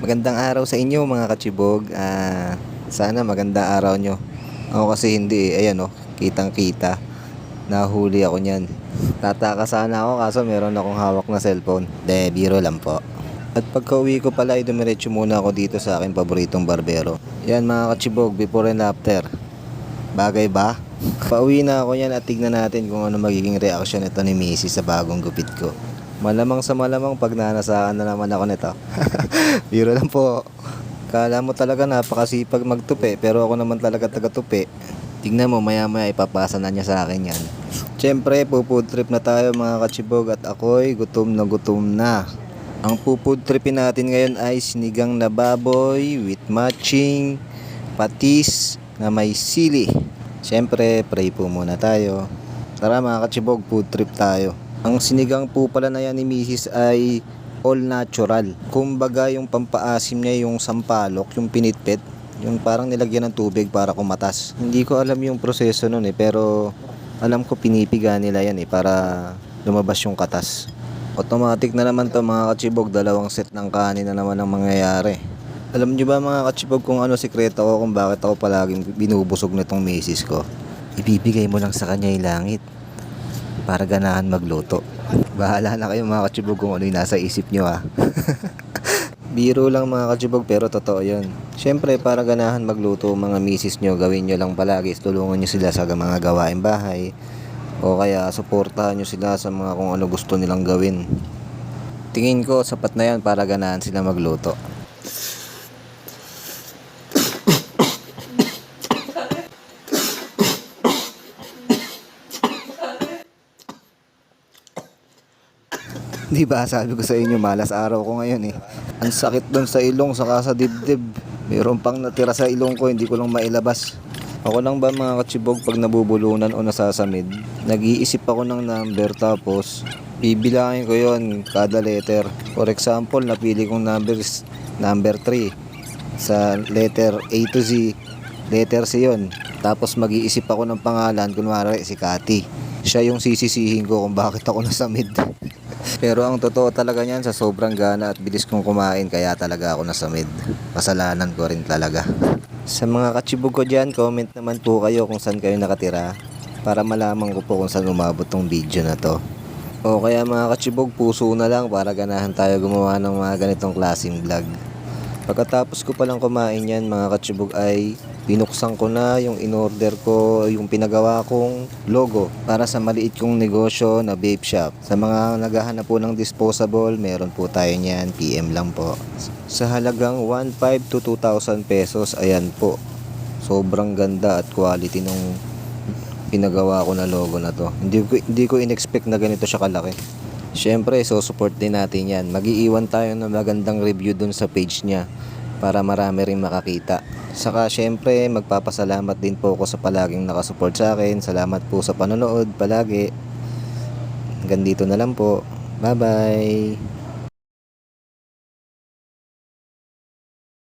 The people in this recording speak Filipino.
Magandang araw sa inyo mga kachibog. Ah, sana magandang araw nyo. Ako kasi hindi eh. Ayan oh, kitang kita. Nahuli ako niyan. Tataka sana ako kaso meron akong hawak na cellphone. De, biro lang po. At pagka uwi ko pala, ay dumiretso muna ako dito sa aking paboritong barbero. Yan mga kachibog, before and after. Bagay ba? Pauwi na ako yan at tignan natin kung ano magiging reaction nito ni Missy sa bagong gupit ko. Malamang sa malamang pag nanasaan na naman ako nito. Biro lang po. Kala mo talaga napakasipag magtupi pero ako naman talaga taga-tupi. Tingnan mo maya maya ipapasa na niya sa akin yan. Siyempre food trip na tayo mga kachibog at ako'y gutom na gutom na. Ang food tripin natin ngayon ay sinigang na baboy with matching patis na may sili. Siyempre, pray po muna tayo. Tara mga kachibog, food trip tayo. Ang sinigang po pala na yan ni Mrs. ay all natural. Kumbaga yung pampaasim niya yung sampalok, yung pinitpit, yung parang nilagyan ng tubig para kumatas. Hindi ko alam yung proseso nun eh, pero alam ko pinipiga nila yan eh para lumabas yung katas. Automatic na naman to mga kachibog, dalawang set ng kanin na naman ang mangyayari. Alam nyo ba mga kachibog kung ano sikreto ko kung bakit ako palaging binubusog nitong misis ko? Ibibigay mo lang sa kanya yung langit para ganahan magluto. Bahala na kayo mga kachibog kung ano yung nasa isip nyo ha. Biro lang mga kachibog pero totoo yun. Siyempre para ganahan magluto mga misis nyo, gawin nyo lang palagi. Tulungan nyo sila sa mga gawain bahay. O kaya suportahan nyo sila sa mga kung ano gusto nilang gawin. Tingin ko sapat na yan para ganahan sila magluto. Di ba sabi ko sa inyo malas araw ko ngayon eh. Ang sakit doon sa ilong saka sa dibdib. Mayroon pang natira sa ilong ko hindi ko lang mailabas. Ako lang ba mga katsibog pag nabubulunan o nasasamid, nag-iisip ako ng number tapos bibilangin ko yon kada letter. For example, napili kong number is number 3 sa letter A to Z. Letter C yun. Tapos mag-iisip ako ng pangalan, kunwari si Kati. Siya yung sisisihin ko kung bakit ako nasamid. Pero ang totoo talaga niyan sa sobrang gana at bilis kong kumain kaya talaga ako nasamid. Kasalanan ko rin talaga. Sa mga katsibog ko dyan, comment naman po kayo kung saan kayo nakatira para malaman ko po kung saan umabot tong video na to. O kaya mga katsibog, puso na lang para ganahan tayo gumawa ng mga ganitong klaseng vlog. Pagkatapos ko palang kumain yan mga katsibog ay binuksan ko na yung in-order ko, yung pinagawa kong logo para sa maliit kong negosyo na vape shop. Sa mga naghahanap po ng disposable, meron po tayo niyan, PM lang po. Sa halagang 1.5 to 2,000 pesos, ayan po. Sobrang ganda at quality nung pinagawa ko na logo na to. Hindi ko, hindi ko in-expect na ganito siya kalaki. Siyempre, so support din natin yan. Magiiwan tayo ng magandang review dun sa page niya para marami rin makakita. Saka syempre, magpapasalamat din po ako sa palaging nakasupport sa akin. Salamat po sa panonood palagi. Hanggang dito na lang po. Bye-bye!